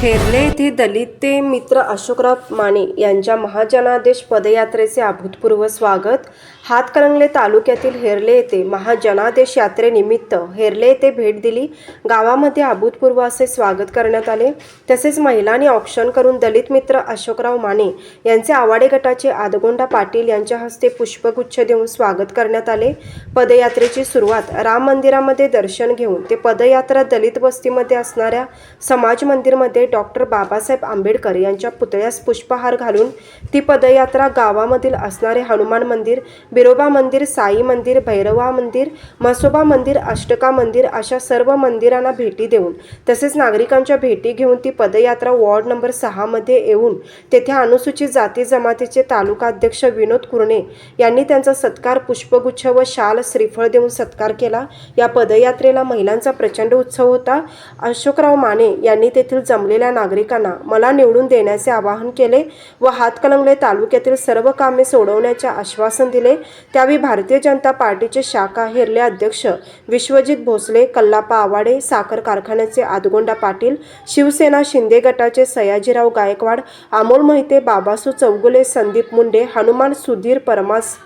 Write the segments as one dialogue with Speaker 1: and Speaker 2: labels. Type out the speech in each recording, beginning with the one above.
Speaker 1: हेरले येथे दलित ते मित्र अशोकराव माने यांच्या महाजनादेश पदयात्रेचे अभूतपूर्व स्वागत. हातकणंगले तालुक्यातील हेरले येथे महाजनादेश यात्रेनिमित्त हेरले येथे भेट दिली. गावामध्ये अभूतपूर्व असे स्वागत करण्यात आले. तसेच महिलांनी ऑप्शन करून दलित मित्र अशोकराव माने यांचे आवाडे गटाचे आदगोंडा पाटील यांच्या हस्ते पुष्पगुच्छ देऊन स्वागत करण्यात आले. पदयात्रेची सुरुवात राम मंदिरामध्ये दर्शन घेऊन ते पदयात्रा दलित वस्तीमध्ये असणाऱ्या समाज मंदिरमध्ये डॉक्टर बाबासाहेब आंबेडकर यांच्या पुतळ्यास पुष्पहार घालून ती पदयात्रा गावामधील असणारे हनुमान मंदिर बिरोबा मंदिर साई मंदिर भैरवा मंदिर म्हसोबा मंदिर अष्टका मंदिर अशा सर्व मंदिरांना भेटी देऊन तसेच नागरिकांच्या भेटी घेऊन ती पदयात्रा वॉर्ड नंबर सहामध्ये येऊन तेथे अनुसूचित जाती जमातीचे तालुका अध्यक्ष विनोद कुरणे यांनी त्यांचा सत्कार पुष्पगुच्छ व शाल श्रीफळ देऊन सत्कार केला. या पदयात्रेला महिलांचा प्रचंड उत्सव होता. अशोकराव माने यांनी तेथील जमलेल्या नागरिकांना मला निवडून देण्याचे आवाहन केले व हातकलंगले तालुक्यातील सर्व कामे सोडवण्याचे आश्वासन दिले. त्यावेळी भारतीय जनता पार्टीचे शाखा हेरले अध्यक्ष विश्वजित भोसले कल्लापा आवाडे साखर कारखान्याचे आदगोंडा पाटील शिवसेना शिंदे गटाचे सयाजीराव गायकवाड अमोल मोहिते बाबासू चौगुले संदीप मुंडे हनुमान सुधीर परमास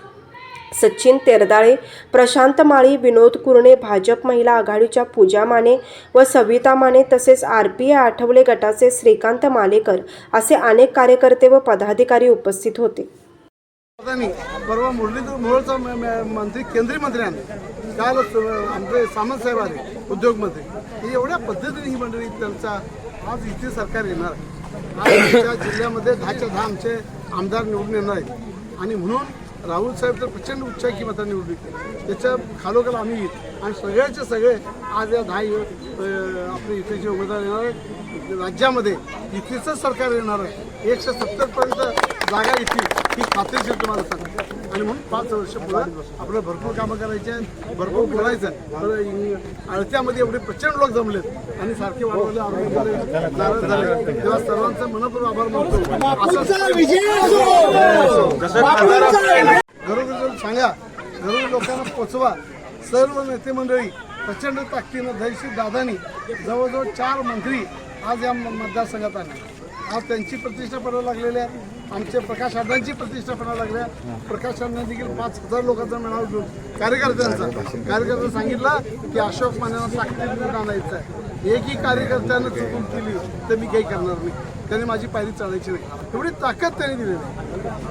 Speaker 1: सचिन तेरदाळे प्रशांत माळी विनोद कुरणे भाजप महिला आघाडीच्या पूजा माने व सविता माने तसेच आर पी ए आठवले गटाचे श्रीकांत मालेकर असे अनेक कार्यकर्ते व पदाधिकारी उपस्थित होते.
Speaker 2: परवा मुरलीधर मोहोळचा म- मंत्री केंद्रीय मंत्र्यांनी काल आमचे सामंत साहेब आले उद्योगमंत्री. एवढ्या पद्धतीने ही मंडळी त्यांचा आज इथे सरकार येणार. आहे. आज आमच्या जिल्ह्यामध्ये दहाच्या दहा आमचे आमदार निवडून येणार आहेत. आणि म्हणून राहुल साहेब तर प्रचंड उच्चाकी मता निवडून त्याच्या खालोखाल आम्ही येत. आणि सगळ्याचे सगळे आज या दहा आपले इथेचे उमेदवार येणार आहेत राज्यामध्ये इथेच सरकार येणार आहे. एकशे सत्तरपर्यंत जागा येतील ही खात्रीशीर तुम्हाला सांगते. आणि म्हणून पाच वर्ष पुढे आपलं भरपूर कामं करायचे आहेत भरपूर बोलायचं. अळत्यामध्ये एवढे प्रचंड लोक जमलेत. आणि सारखे वाढवले आरोग्य झाले. तेव्हा सर्वांचा मनपूर्वक आभार मानतो. असं घरोघरी जाऊन सांगा घरोघरी लोकांना पोचवा. सर्व नेते मंडळी प्रचंड ताकदीनं धैर्यशील दादानी जवळजवळ चार मंत्री आज या म- मतदारसंघात आले. आज त्यांची प्रतिष्ठा पडायला लागलेल्या आहे आमचे प्रकाश अण्णांची प्रतिष्ठा पडायला लागल्या. प्रकाश अण्णा देखील पाच हजार लोकांचा मेळावा घेऊन कार्यकर्त्यांचा. कार्यकर्त्यांना सांगितलं की अशोक मान्यांना ताकदीनं आणायचं आहे. एकही कार्यकर्त्यानं चुकून केली तर मी काही करणार नाही. त्याने माझी पायरी चढायची नाही. एवढी ताकद त्यांनी दिलेली आहे.